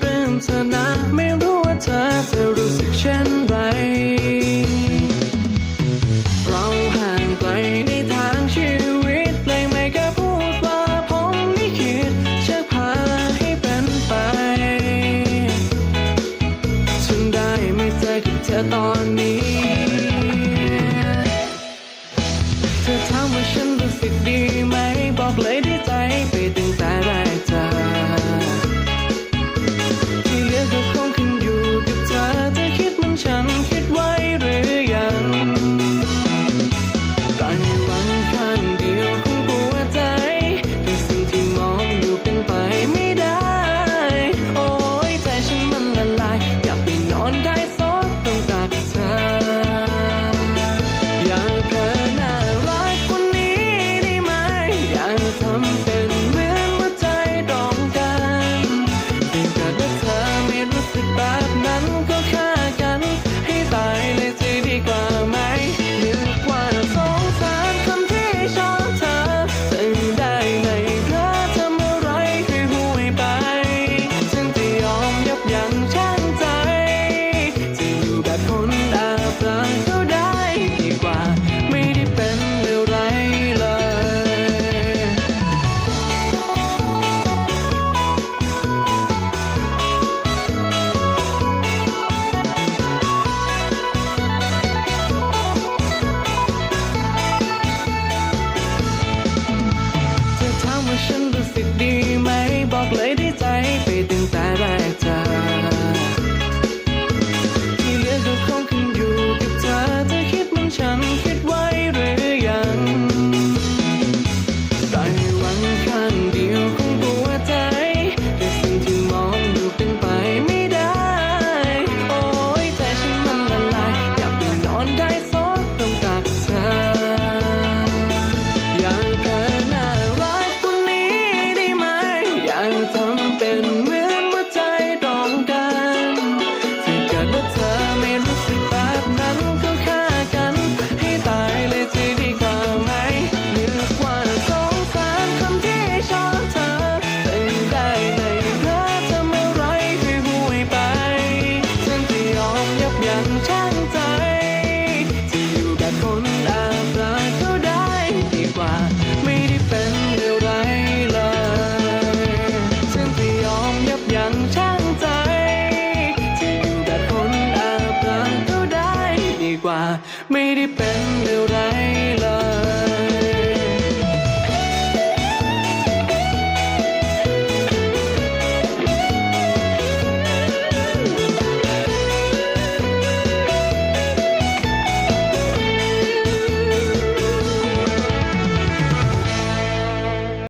ปลื้มเธอนะไม่รู้ว่าเธอจะรู้สึกเช่นไร เราห่างไกลในทางชีวิตเลยไม่กล้าพูดว่าผมไม่คิดจะพาให้เป็นไป ฉันได้ไม่เจอกับเธอตอนนี้ from ว่า ไม่ได้เป็นอะไรเลยฉันจะยอมยับยั้งชั่งใจ ที่อยู่คนอาบรังก็ได้ดีกว่า ไม่ได้เป็นอะไรเลย